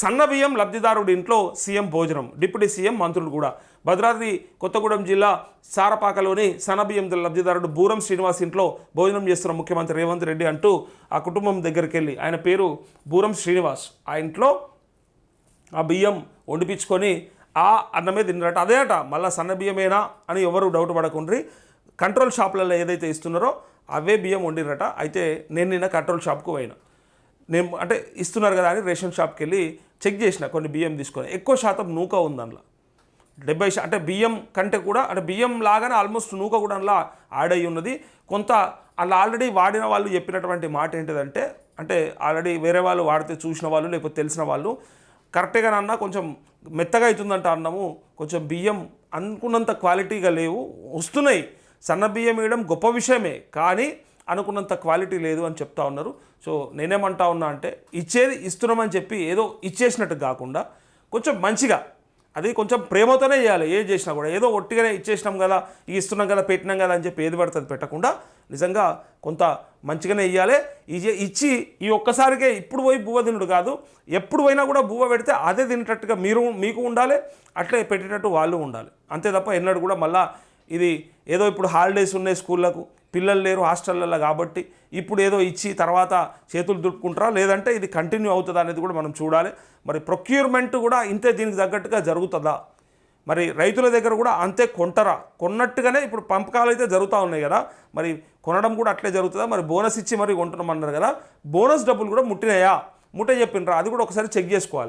సన్న బియ్యం లబ్ధిదారుడి ఇంట్లో సీఎం భోజనం. డిప్యూటీ సీఎం మంత్రులు కూడా. భద్రాద్రి కొత్తగూడెం జిల్లా సారపాకలోని సన్న బియ్యం లబ్ధిదారుడు బూరం శ్రీనివాస్ ఇంట్లో భోజనం చేస్తున్న ముఖ్యమంత్రి రేవంత్ రెడ్డి అంటూ ఆ కుటుంబం దగ్గరికి వెళ్ళి ఆయన పేరు బూరం శ్రీనివాస్. ఆ ఇంట్లో ఆ బియ్యం వండిపించుకొని ఆ అన్నమే తిన్నారట. అదేట మళ్ళీ సన్న బియ్యమేనా అని ఎవరు డౌట్ పడకుండ్రి. కంట్రోల్ షాపులలో ఏదైతే ఇస్తున్నారో అవే బియ్యం వండిరట అయితే నేను నిన్న కంట్రోల్ షాప్కు పోయినా. నేను అంటే ఇస్తున్నారు కదా అని రేషన్ షాప్కి వెళ్ళి చెక్ చేసిన కొన్ని బియ్యం తీసుకొని. ఎక్కువ శాతం నూక ఉంది అందులో డెబ్బై శా అంటే బియ్యం కంటే కూడా అంటే బియ్యం లాగానే ఆల్మోస్ట్ నూక కూడా అందులో యాడ్ అయి ఉన్నది. కొంత అలా ఆల్రెడీ వాడిన వాళ్ళు చెప్పినటువంటి మాట ఏంటిదంటే అంటే ఆల్రెడీ వేరే వాళ్ళు వాడితే చూసిన వాళ్ళు లేకపోతే తెలిసిన వాళ్ళు కరెక్ట్గా అన్న కొంచెం మెత్తగా అవుతుందంట అన్నము కొంచెం బియ్యం అనుకున్నంత క్వాలిటీగా లేవు వస్తున్నాయి. సన్న బియ్యం వేయడం గొప్ప విషయమే. కానీ అనుకున్నంత క్వాలిటీ లేదు అని చెప్తా ఉన్నారు. సో నేనేమంటా ఉన్నా అంటే ఇచ్చేది ఇస్తున్నామని చెప్పి ఏదో ఇచ్చేసినట్టు కాకుండా కొంచెం మంచిగా అది కొంచెం ప్రేమతోనే చేయాలి. ఏం చేసినా కూడా ఏదో ఒట్టిగానే ఇచ్చేసినాం కదా ఈ ఇస్తున్నాం కదా పెట్టినాం కదా అని చెప్పి ఏది పడుతుంది పెట్టకుండా నిజంగా కొంత మంచిగానే ఇవ్వాలి ఇచ్చి ఈ ఒక్కసారికే ఇప్పుడు పోయి బువ్వ తినుడు కాదు ఎప్పుడు పోయినా కూడా బువ్వ పెడితే అదే తినేటట్టుగా మీరు మీకు ఉండాలి అట్లే పెట్టేటట్టు వాళ్ళు ఉండాలి. అంతే తప్ప ఎన్నడూ కూడా మళ్ళీ ఇది ఏదో ఇప్పుడు హాలిడేస్ ఉన్నాయి స్కూళ్ళకు పిల్లలు లేరు హాస్టళ్ళల్లో కాబట్టి ఇప్పుడు ఏదో ఇచ్చి తర్వాత చేతులు దుడుకుంటారా లేదంటే ఇది కంటిన్యూ అవుతుందా అనేది కూడా మనం చూడాలి. మరి ప్రొక్యూర్మెంట్ కూడా ఇంతే దీనికి తగ్గట్టుగా జరుగుతుందా? మరి రైతుల దగ్గర కూడా అంతే కొంటరా? కొన్నట్టుగానే ఇప్పుడు పంపకాలు అయితే జరుగుతూ ఉన్నాయి కదా. మరి కొనడం కూడా అట్లే జరుగుతుందా? మరి బోనస్ ఇచ్చి మరి కొంటున్నామన్నారు కదా. బోనస్ డబ్బులు కూడా ముట్టినాయా? ముట్ట చెప్పిండ్రా అది కూడా ఒకసారి చెక్ చేసుకోవాలి.